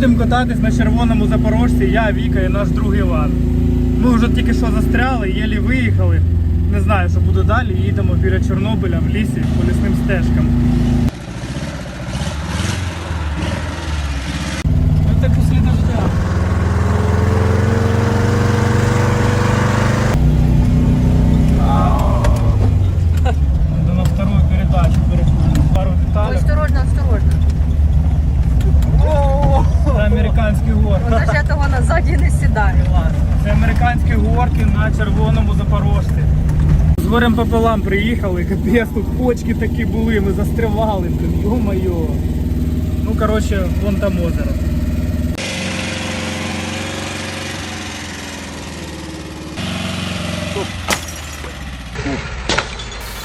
Їдемо кататись на червоному запорожці, я, Віка і наш друг Іван. Ми вже тільки що застряли, єлі виїхали. Не знаю, що буде далі. Їдемо біля Чорнобиля в лісі по лісним стежкам. Ну так після дождя. Надо на вторую передачу переходим. Пару деталей. Осторожно, осторожно. Це американські горки. Вона ж я того назаді не сідаю. Це американські горки на червоному запорожці. З горем пополам приїхали, капець, тут почки такі були, ми застрявали, блин, йо-моє. Ну, коротше, вон там озеро.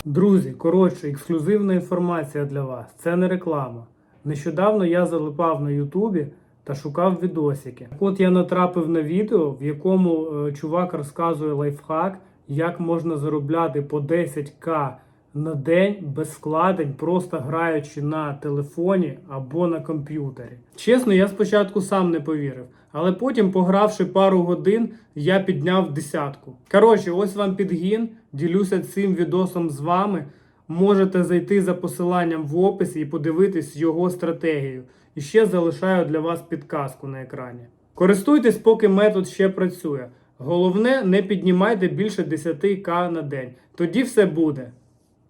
Друзі, коротше, ексклюзивна інформація для вас. Це не реклама. Нещодавно я залипав на Ютубі та шукав відосики. От я натрапив на відео, в якому е, чувак розказує лайфхак, як можна заробляти по 10к на день без вкладень, просто граючи на телефоні або на комп'ютері. Чесно, я спочатку сам не повірив, але потім, погравши пару годин, я підняв десятку. Коротше, ось вам підгін. Ділюся цим відосом з вами. Можете зайти за посиланням в описі і подивитись його стратегію. І ще залишаю для вас підказку на екрані. Користуйтесь, поки метод ще працює. Головне, не піднімайте більше 10к на день. Тоді все буде.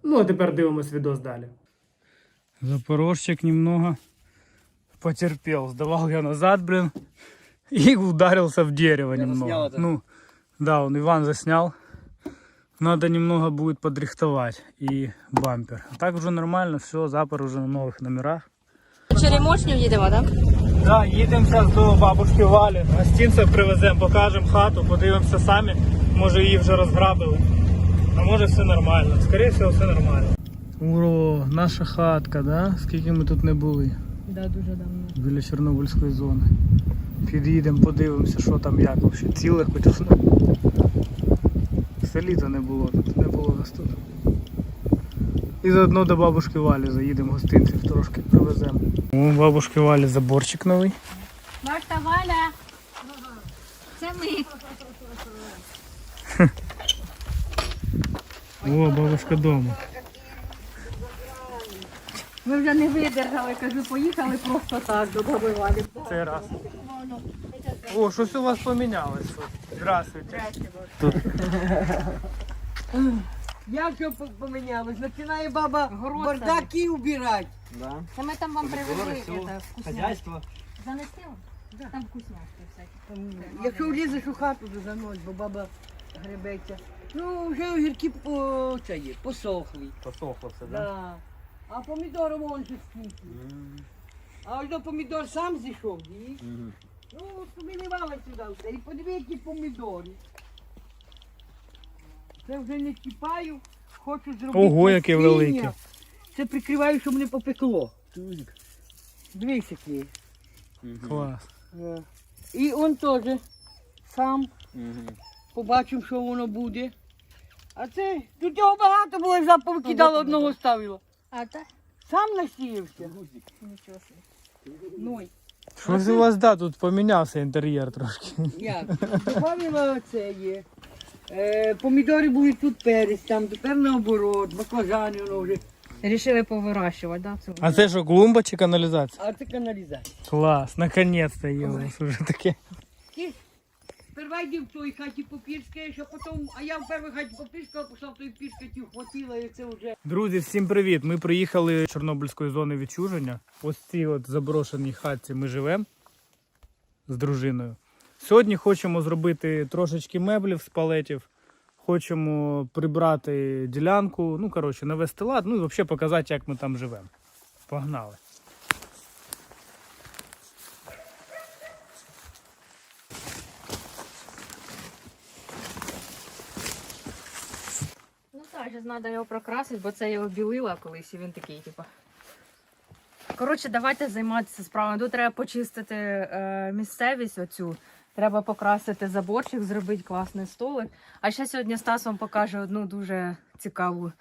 Ну, а тепер дивимось відос далі. Запорожчик немного потерпел. Сдавал я назад, блин, и ударился в дерево немного. заснял это? Ну, да, он Иван заснял. Надо немного будет подрихтовать и бампер. А так уже нормально, все, запор уже на новых номерах. Черемошню їдемо, так? Да, їдемо зараз до бабушки Валі. Гостинця привеземо, покажемо хату, подивимося самі. Може її вже розграбили. А може все нормально. Скоріше всього, все нормально. Уро, наша хатка, да? Скільки ми тут не були Да, дуже давно. біля Чорнобильської зони. Під'їдемо, подивимося, що там як взагалі. Ціле хоч все. Все літо не було тут, не було нас тут. І заодно до бабушки Валі заїдемо гостинців трошки привеземо. У бабушки Валі заборчик новий. Башта Валя. Це ми. О, бабушка дома. Ми вже не видержали, кажу, поїхали просто так до баби Валі. Цей раз. О, щось у вас помінялось тут. Як що по- помінялось? Починає баба Город бардаки убирати. Да. Це ми там вам привезли это, вкусняшки. Хозяйство. Занести вам? Там вкусняшки всякі. Якщо влізеш у хату, то занось, бо баба гребеться. Ну, вже огірки по, це є, посохли. Посохло все, да? Да. А помідори вон же скільки. А ось до помідор сам зійшов, дивись. Мгм. Ну, помінували сюди все. І подиви, які помідори. Це вже не чіпаю, хочу зробити. Ого, яке насіння. велике. Це прикриваю, щоб не попекло. Дивись, які. Клас. Е. І он теж сам Мгм. побачимо, що воно буде. А це тут його багато було, я повикидала одного ставила. А так? Сам насіявся. Нічого собі. Ну, Щось у вас, да, тут помінявся інтер'єр трошки. як? Добавила це є. Е, помідори були тут перець, там тепер наоборот, баклажани воно вже. Рішили повирощувати, так? Да? А це що, клумба чи каналізація? А це каналізація. Клас, наконець-то є у вас уже таке. Ти сперва йди в той хаті попірськаєш, а потім, а я в першій хаті попірськала, пішла в той пірскаті, хватила, і це вже. Друзі, всім привіт! Ми приїхали з Чорнобильської зони відчуження. Ось в цій от заброшеній хатці ми живемо з дружиною. Сьогодні хочемо зробити трошечки меблів з палетів. Хочемо прибрати ділянку, ну коротше, навести лад, ну і взагалі показати, як ми там живемо. Погнали. Ну так, зараз треба його прокрасити, бо це його білила колись, і він такий, типу. Коротше, давайте займатися справами. Тут треба почистити е, місцевість оцю. Треба покрасити заборчик, зробити класний столик. А ще сьогодні Стас вам покаже одну дуже цікаву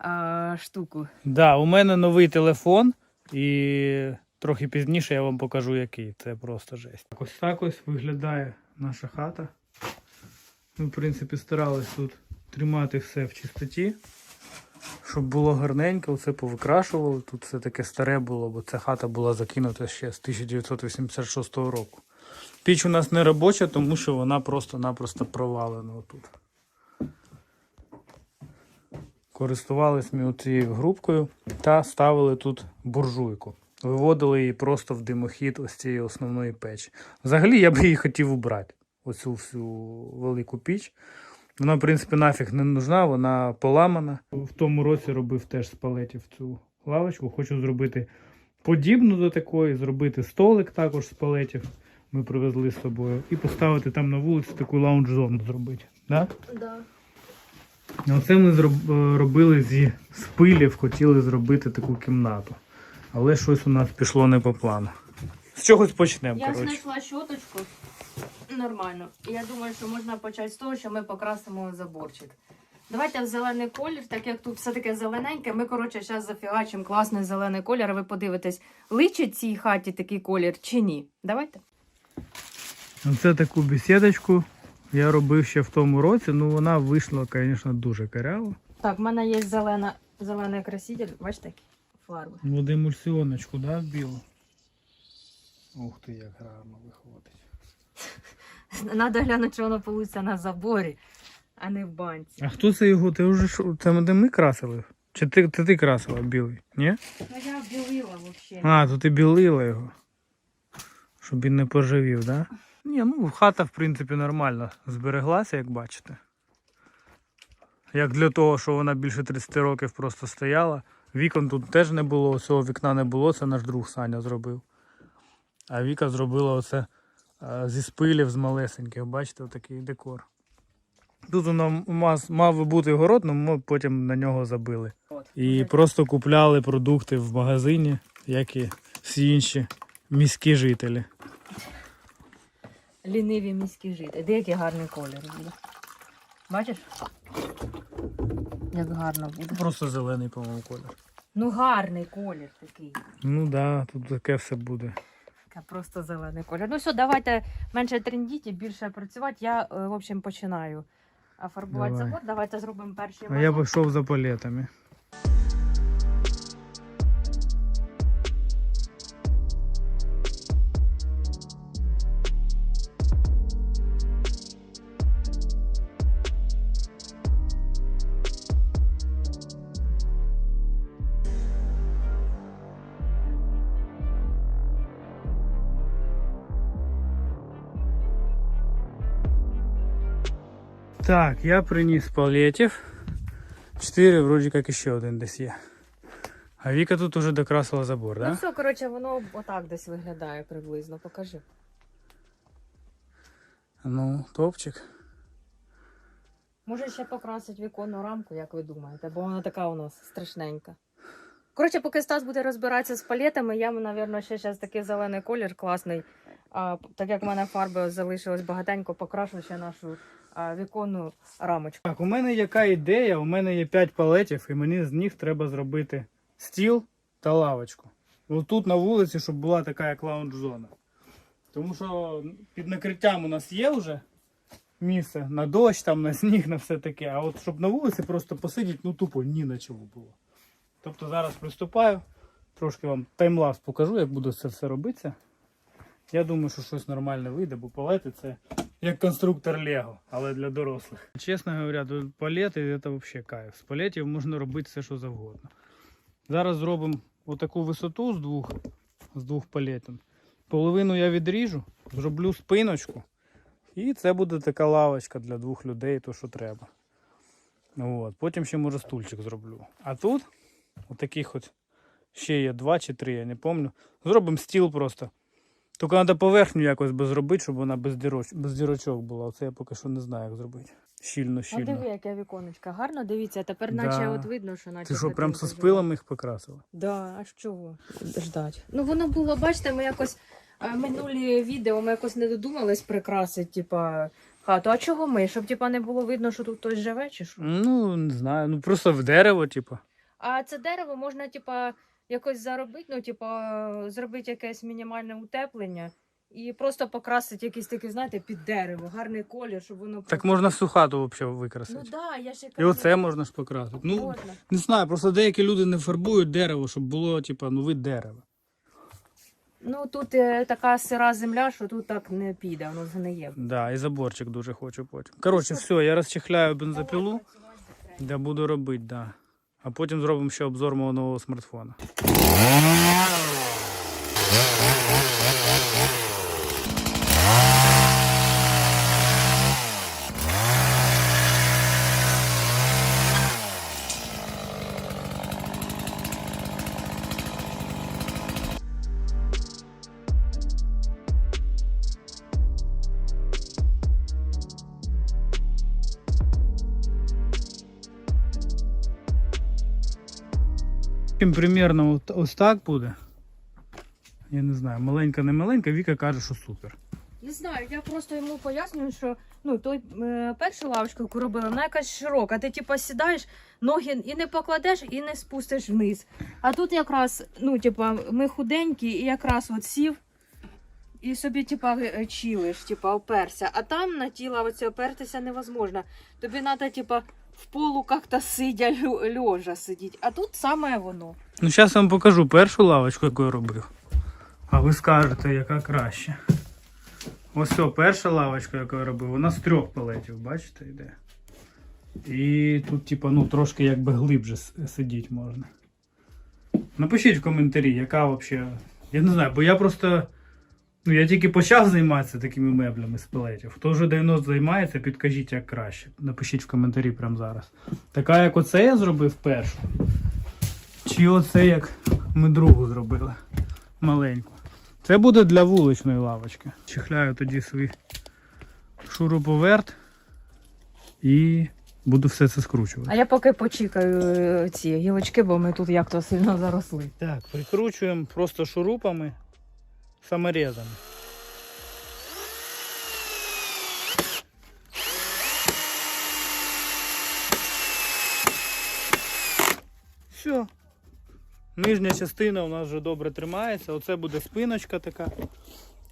е, штуку. Да, у мене новий телефон, і трохи пізніше я вам покажу, який. Це просто жесть. Ось так ось виглядає наша хата. Ми, в принципі, старались тут тримати все в чистоті, щоб було гарненько, все повикрашували. Тут все таке старе було, бо ця хата була закинута ще з 1986 року. Піч у нас не робоча, тому що вона просто-напросто провалена отут. Користувались ми цією грубкою та ставили тут буржуйку. Виводили її просто в димохід ось цієї основної печі. Взагалі я б її хотів убрати, оцю всю велику піч. Вона, в принципі, нафіг не нужна, вона поламана. В тому році робив теж з палетів цю лавочку. Хочу зробити подібну до такої, зробити столик також з палетів. Ми привезли з собою. І поставити там на вулиці таку лаунж-зону зробити. Да? Да. Оце ми е, робили зі спилів, хотіли зробити таку кімнату. Але щось у нас пішло не по плану. З чогось почнемо, Я коротше. знайшла щоточку. Нормально. Я думаю, що можна почати з того, що ми покрасимо заборчик. Давайте в зелений колір, так як тут все таке зелененьке. Ми, коротше, зараз зафігачимо класний зелений колір. Ви подивитесь, личить цій хаті такий колір чи ні. Давайте. Оце таку бесідочку я робив ще в тому році. Ну вона вийшла, звісно, дуже каряво. Так, в мене є зелена, зелений краситель. Бачите, які фарби. От емульсіоночку, да, білу. Ух ти, як гарно виходить. Надо глянути, що воно вийде на заборі, а не в банці. А хто це його? Ти вже? Це де ми красили? Чи ти, це ти красила білий? Ні? Ну я білила взагалі. А, то ти білила його. Щоб він не поживів, да? Ні, ну хата, в принципі, нормально збереглася, як бачите. Як для того, що вона більше 30 років просто стояла. Вікон тут теж не було, цього вікна не було, це наш друг Саня зробив. А Віка зробила оце е, зі спилів, з малесеньких, бачите, отакий декор. Тут воно мав, мав бути город, але ми потім на нього забили. І просто купляли продукти в магазині, як і всі інші міські жителі. Ліниві міські жити. Де який гарний колір буде. Бачиш? Як гарно буде. Просто зелений, по-моєму, колір. Ну гарний колір такий. Ну так, да, тут таке все буде. Просто зелений колір. Ну все, давайте менше трендіть і більше працювати. Я, е, в общем, починаю а, фарбувати Давай. завод. Давайте зробимо перший А я пішов за палетами. Я приніс палетів. Чотири, вроді як ще один десь є. А Віка тут уже докрасила забор, так? Ну да? все, коротше, воно отак десь виглядає приблизно. Покажи. Ну, топчик. Може ще покрасити віконну рамку, як ви думаєте, бо вона така у нас страшненька. Коротше, поки Стас буде розбиратися з палетами, я, мабуть, ще зараз такий зелений колір класний. Так як в мене фарби залишилось багатенько, покрашу ще нашу віконну рамочку. Так, у мене яка ідея? У мене є 5 палетів, і мені з них треба зробити стіл та лавочку. Ось тут на вулиці, щоб була така як лаунж-зона. Тому що під накриттям у нас є вже місце на дощ, там, на сніг, на все таке. А от щоб на вулиці просто посидіти, ну тупо ні на чому було. Тобто зараз приступаю, трошки вам таймлапс покажу, як буде це все робитися. Я думаю, що щось нормальне вийде, бо палети це як конструктор Лего, але для дорослих. Чесно говоря, палети це взагалі кайф. З палетів можна робити все, що завгодно. Зараз зробимо отаку висоту з двох, з двох палетів. Половину я відріжу, зроблю спиночку. І це буде така лавочка для двох людей, то що треба. От. Потім ще може стульчик зроблю. А тут, отаких от ще є два чи три, я не пам'ятаю. Зробимо стіл просто. Тільки треба поверхню якось би зробити, щоб вона без, діроч... без дірочок була. Оце я поки що не знаю, як зробити. Щільно, А щільно. диви, яке віконечко. Гарно дивіться, тепер Да. наче от видно, що наче. Ти що, прям зі спилами їх покрасила? Да, а з чого ждать? Ну воно було, бачите, ми якось е, минулі відео ми якось не додумались прикрасити, типа, хату. А чого ми? Щоб типа не було видно, що тут хтось живе, чи що? Ну, не знаю. Ну просто в дерево, типу. А це дерево можна, типа, якось заробити, ну, типу, зробити якесь мінімальне утеплення і просто покрасити якийсь такий, знаєте, під дерево, гарний колір, щоб воно Так можна всю хату взагалі викрасити. Ну да, я ще І кажу, оце можна ж покрасити. Ну, можна. не знаю, просто деякі люди не фарбують дерево, щоб було, типа, ну вид дерева. Ну тут е, така сира земля, що тут так не піде, воно згниє. Да, і заборчик дуже хочу потім. Коротше, все, я розчехляю бензопилу, де буду робити, да. А потім зробимо ще обзор мого нового смартфона. Примерно от- ось так буде. Я не знаю, маленька, не маленька, Віка каже, що супер. Не знаю, я просто йому пояснюю, що ну той е, першу лавочку, яку робила, вона якась широка. Ти типа сідаєш, ноги і не покладеш, і не спустиш вниз. А тут якраз, ну, типа, ми худенькі, і якраз от сів. І собі, типа, е, чилиш, типа, оперся. А там на ті лавиці опертися невозможно. Тобі треба, типа, в полу як-то сидя льожа сидіти. А тут саме воно. Ну, я вам покажу першу лавочку, яку я робив. А ви скажете, яка краще. Ось о, перша лавочка, яку я робив, вона з трьох палетів, бачите, йде. І тут, типа, ну, трошки якби глибше сидіти можна. Напишіть в коментарі, яка взагалі. Я не знаю, бо я просто. Ну, я тільки почав займатися такими меблями з палетів. Хто вже давно займається, підкажіть, як краще. Напишіть в коментарі прямо зараз. Така, як оце я зробив першу. Чи оце як ми другу зробили маленьку. Це буде для вуличної лавочки. Чихляю тоді свій шуруповерт і буду все це скручувати. А я поки почекаю е, ці гілочки, бо ми тут як-то сильно заросли. Так, прикручуємо просто шурупами, саморезами. Все. Нижня частина у нас вже добре тримається. Оце буде спиночка така.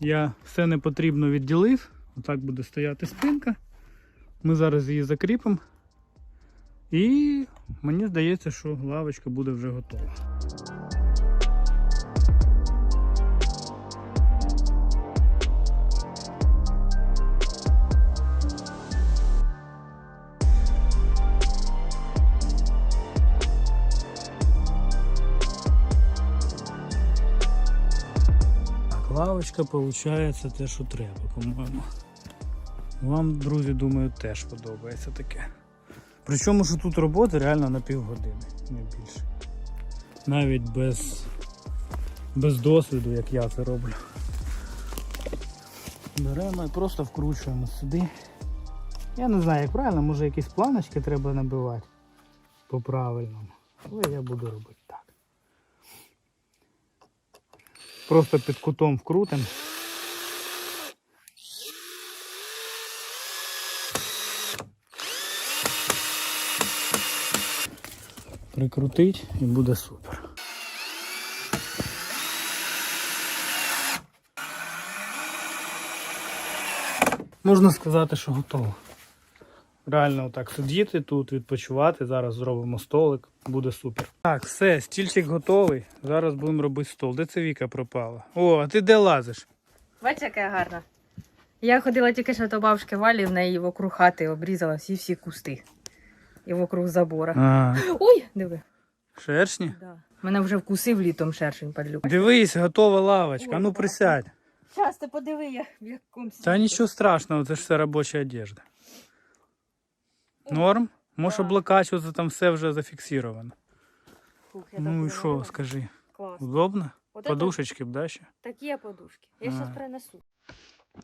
Я все не потрібно відділив. Отак буде стояти спинка. Ми зараз її закріпимо. І мені здається, що лавочка буде вже готова. Лавочка виходить те, що треба, по-моєму. Вам, друзі, думаю, теж подобається таке. Причому, що тут роботи реально на півгодини, не більше. Навіть без, без досвіду, як я це роблю. Беремо і просто вкручуємо сюди. Я не знаю, як правильно, може якісь планочки треба набивати по-правильному. Але я буду робити так. Просто під кутом вкрутимо. Прикрутить і буде супер. Можна сказати, що готово. Реально так сидіти тут, відпочивати. Зараз зробимо столик, буде супер. Так, все, стільчик готовий. Зараз будемо робити стол. Де це Віка пропала? О, а ти де лазиш? Бачиш, яка гарна. Я ходила тільки що до бабушки Валі, в неї вокруг хати обрізала всі-всі кусти. І вокруг забора. А, Ой, диви. шершні? Да. Мене вже вкусив літом шершень падлюк. Дивись, готова лавочка. А ну присядь. Ти подиви, я в якому Та нічого страшного, це ж все робоча одежда. Норм? Можеш Так. облокачуватися, там все вже зафіксировано. Фух, я Ну і що, скажи? Клас. Удобно? Вот Подушечки б, да, ще? Такі подушки. Я зараз принесу.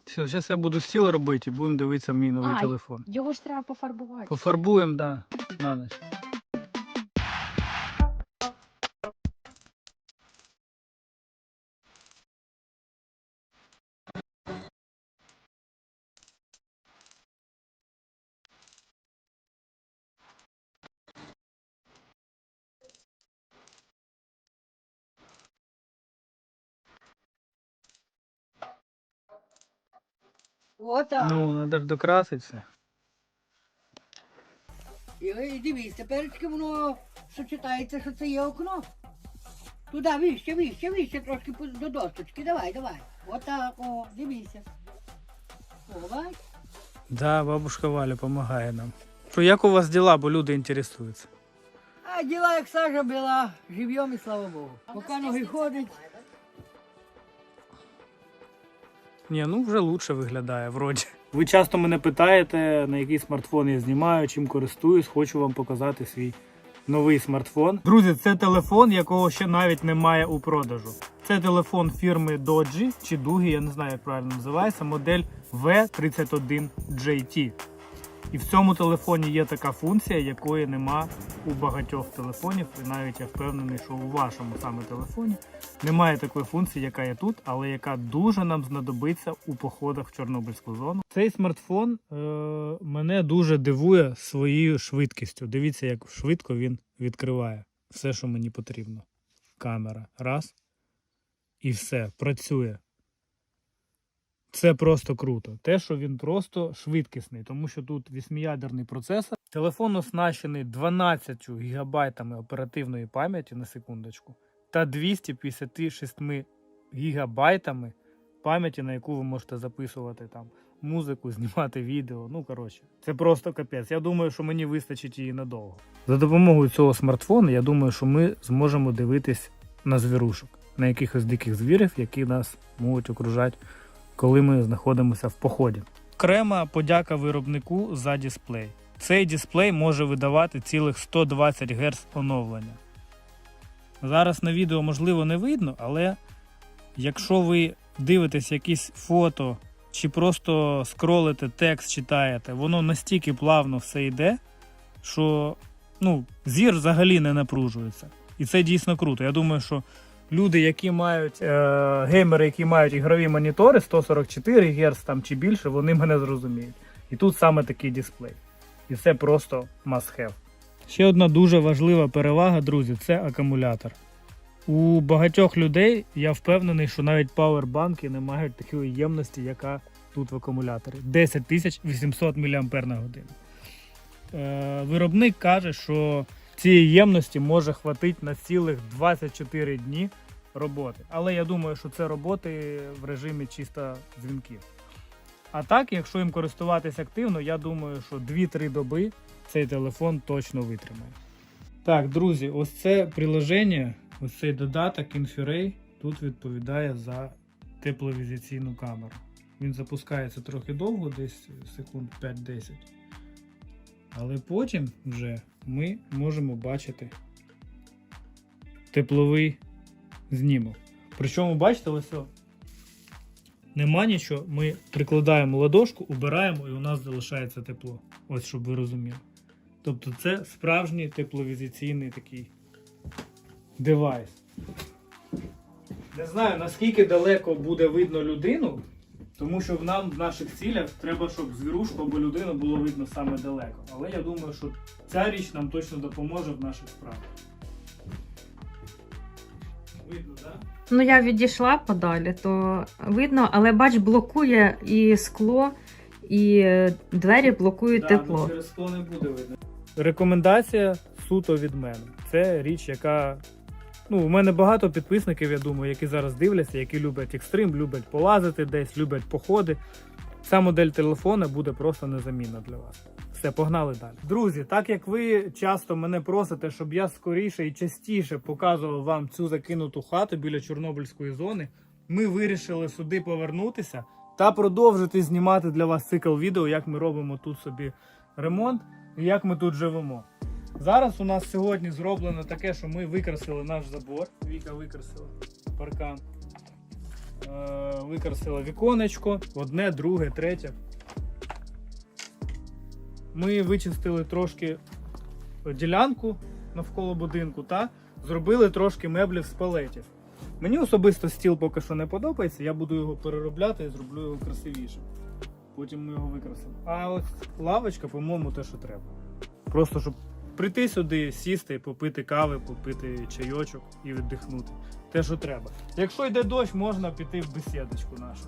Все, зараз я буду стіл робити і будемо дивитися мій новий а, телефон. Його ж треба пофарбувати. Пофарбуємо, да, на ніч. Отак. Ну, треба ж докраситися. І, і дивись, теперечки воно сочетається, що це є окно. Туди вище, вище, вище, трошки до досточки. Давай, давай. Отак, о, дивися. О, бач? Да, бабушка Валя допомагає нам. Що як у вас діла, бо люди інтересуються? А діла, як сажа була, живьом і слава Богу. Поки ноги ходять. Ні, ну вже лучше виглядає, вроді. Ви часто мене питаєте, на який смартфон я знімаю, чим користуюсь, хочу вам показати свій новий смартфон. Друзі, це телефон, якого ще навіть немає у продажу. Це телефон фірми Doji чи Дугі, я не знаю, як правильно називається, модель V31JT. І в цьому телефоні є така функція, якої нема у багатьох телефонів, і навіть я впевнений, що у вашому саме телефоні немає такої функції, яка є тут, але яка дуже нам знадобиться у походах в Чорнобильську зону. Цей смартфон е, мене дуже дивує своєю швидкістю. Дивіться, як швидко він відкриває все, що мені потрібно. Камера. Раз. І все, працює. Це просто круто. Те, що він просто швидкісний, тому що тут вісьмиядерний процесор. Телефон оснащений 12 гігабайтами оперативної пам'яті на секундочку та 256 гігабайтами пам'яті, на яку ви можете записувати там музику, знімати відео. Ну коротше, це просто капець. Я думаю, що мені вистачить її надовго. За допомогою цього смартфону, я думаю, що ми зможемо дивитись на звірушок, на якихось диких звірів, які нас можуть окружати, коли ми знаходимося в поході. Окрема подяка виробнику за дисплей. Цей дисплей може видавати цілих 120 Гц оновлення. Зараз на відео можливо не видно, але якщо ви дивитесь якісь фото чи просто скролите текст, читаєте, воно настільки плавно все йде, що ну, зір взагалі не напружується. І це дійсно круто. Я думаю, що люди, які мають е, геймери, які мають ігрові монітори 144 Гц там чи більше, вони мене зрозуміють. І тут саме такий дисплей. І це просто must have. Ще одна дуже важлива перевага, друзі, це акумулятор. У багатьох людей я впевнений, що навіть павербанки не мають такої ємності, яка тут в акумуляторі. 10 800 мАч. Виробник каже, що цієї ємності може хватити на цілих 24 дні роботи. Але я думаю, що це роботи в режимі чисто дзвінків. А так, якщо їм користуватись активно, я думаю, що 2-3 доби цей телефон точно витримає. Так, друзі, ось це приложення, ось цей додаток Infiray тут відповідає за тепловізаційну камеру. Він запускається трохи довго, десь секунд 5-10. Але потім вже ми можемо бачити тепловий знімок. Причому, бачите, ось о, нема нічого, ми прикладаємо ладошку, убираємо і у нас залишається тепло. Ось щоб ви розуміли. Тобто це справжній тепловізаційний такий девайс. Не знаю, наскільки далеко буде видно людину, тому що в нам в наших цілях треба, щоб звірушку або людину було видно саме далеко. Але я думаю, що ця річ нам точно допоможе в наших справах. Видно, так? Да? Ну, я відійшла подалі, то видно, але бач, блокує і скло, і е, двері блокують Да, тепло. ну, через скло не буде видно. Рекомендація суто від мене. Це річ, яка. Ну, у мене багато підписників, я думаю, які зараз дивляться, які люблять екстрим, люблять полазити десь, люблять походи. Ця модель телефона буде просто незамінна для вас. Все, погнали далі. Друзі, так як ви часто мене просите, щоб я скоріше і частіше показував вам цю закинуту хату біля Чорнобильської зони, ми вирішили сюди повернутися та продовжити знімати для вас цикл відео, як ми робимо тут собі ремонт і як ми тут живемо. Зараз у нас сьогодні зроблено таке, що ми викрасили наш забор. Віка викрасила паркан. Е, викрасила віконечко, одне, друге, третє. Ми вичистили трошки ділянку навколо будинку та зробили трошки меблів з палетів. Мені особисто стіл поки що не подобається, я буду його переробляти і зроблю його красивішим. Потім ми його викрасимо. А ось лавочка, по-моєму, те, що треба. Просто щоб прийти сюди, сісти, попити кави, попити чайочок і віддихнути. Те, що треба. Якщо йде дощ, можна піти в бесідочку нашу.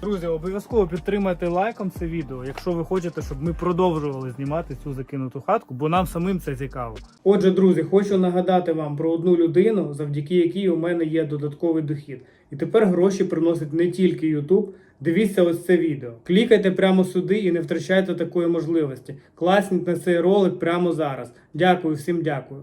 Друзі, обов'язково підтримайте лайком це відео, якщо ви хочете, щоб ми продовжували знімати цю закинуту хатку, бо нам самим це цікаво. Отже, друзі, хочу нагадати вам про одну людину, завдяки якій у мене є додатковий дохід. І тепер гроші приносить не тільки YouTube. Дивіться ось це відео. Клікайте прямо сюди і не втрачайте такої можливості. Класніть на цей ролик прямо зараз. Дякую, всім дякую.